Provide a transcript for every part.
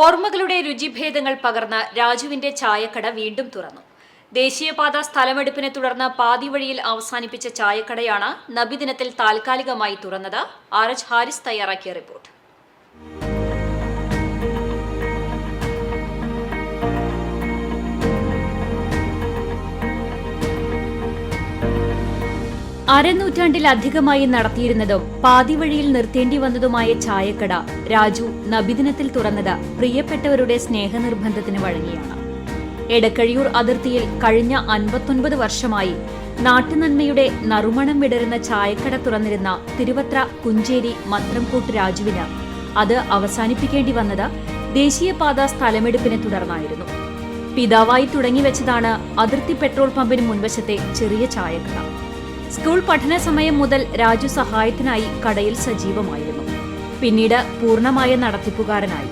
ഓർമ്മകളുടെ രുചിഭേദങ്ങൾ പകർന്ന രാജുവിന്റെ ചായക്കട വീണ്ടും തുറന്നു. ദേശീയപാത സ്ഥലമെടുപ്പിനെ തുടർന്ന് പാതി വഴിയിൽ അവസാനിപ്പിച്ച ചായക്കടയാണ് നബിദിനത്തിൽ താൽക്കാലികമായി തുറന്നത്. ആർ എച്ച് ഹാരിസ് തയ്യാറാക്കിയ റിപ്പോർട്ട്. അരനൂറ്റാണ്ടിലധികമായി നടത്തിയിരുന്നതും പാതിവഴിയിൽ നിർത്തേണ്ടി വന്നതുമായ ചായക്കട രാജു നബിദിനത്തിൽ തുറന്നത് പ്രിയപ്പെട്ടവരുടെ സ്നേഹനിർബന്ധത്തിന് വഴങ്ങിയാണ്. എടക്കഴിയൂർ അതിർത്തിയിൽ കഴിഞ്ഞ അൻപത്തൊൻപത് വർഷമായി നാട്ടുനന്മയുടെ നറുമണം വിടരുന്ന ചായക്കട തുറന്നിരുന്ന തിരുവത്ര കുഞ്ചേരി മത്രംകൂട്ട് രാജുവിന് അത് അവസാനിപ്പിക്കേണ്ടി വന്നത് ദേശീയപാത സ്ഥലമെടുപ്പിനെ തുടർന്നായിരുന്നു. പിതാവായി തുടങ്ങിവെച്ചതാണ് അതിർത്തി പെട്രോൾ പമ്പിന് മുൻവശത്തെ ചെറിയ ചായക്കട. സ്കൂൾ പഠന സമയം മുതൽ രാജു സഹായത്തിനായി കടയിൽ സജീവമായിരുന്നു. പിന്നീട് പൂർണമായ നടത്തിപ്പുകാരനായി.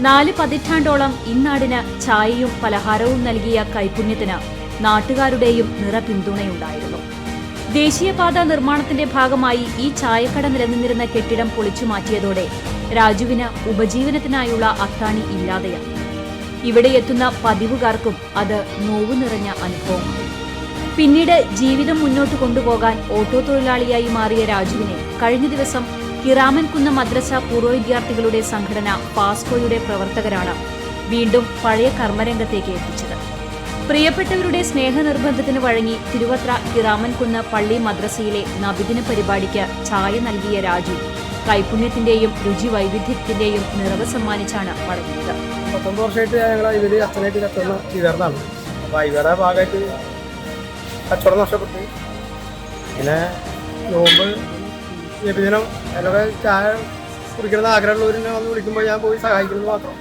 നാല് പതിറ്റാണ്ടോളം ഇന്നാടിന് ചായയും പലഹാരവും നൽകിയ കൈപുണ്യത്തിന് നാട്ടുകാരുടെയും നിറ പിന്തുണയുണ്ടായിരുന്നു. ദേശീയപാത നിർമ്മാണത്തിന്റെ ഭാഗമായി ഈ ചായക്കട നിലനിന്നിരുന്ന കെട്ടിടം പൊളിച്ചു മാറ്റിയതോടെ രാജുവിന് ഉപജീവനത്തിനായുള്ള അത്താണി ഇല്ലാതെയായി. ഇവിടെ എത്തുന്ന പതിവുകാർക്കും അത് നോവു നിറഞ്ഞ അനുഭവമായി പിന്നീട് ജീവിതം മുന്നോട്ട് കൊണ്ടുപോകാൻ ഓട്ടോ തൊഴിലാളിയായി മാറിയ രാജുവിനെ കഴിഞ്ഞ ദിവസം കിറാമൻകുന്ന് മദ്രസ പൂർവ വിദ്യാർത്ഥികളുടെ സംഘടന പാസ്കോയുടെ പ്രവർത്തകരാണ് വീണ്ടും പഴയ കർമ്മരംഗത്തേക്ക് എത്തിച്ചത്. പ്രിയപ്പെട്ടവരുടെ സ്നേഹനിർബന്ധത്തിന് വഴങ്ങി തിരുവത്ര കിറാമൻകുന്ന് പള്ളി മദ്രസയിലെ നബിദിന പരിപാടിക്ക് ചായ നൽകിയ രാജു കൈപുണ്യത്തിന്റെയും രുചി വൈവിധ്യത്തിന്റെയും നിറവ് സമ്മാനിച്ചാണ് മടങ്ങിയത് വർഷമായിട്ട് ഞങ്ങൾ ഇവർ അച്ഛനായിട്ട് ഇവരുടെ ഭാഗമായിട്ട് കച്ചവടം നഷ്ടപ്പെട്ടു. പിന്നെ നോമ്പ് ദിനം എന്നൊക്കെ ചായ കുടിക്കണമെന്ന് ആഗ്രഹമുള്ളവരെന്നെ വന്ന് വിളിക്കുമ്പോൾ ഞാൻ പോയി സഹായിക്കുന്നത് മാത്രം.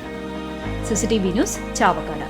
CCTV news Chavakkad.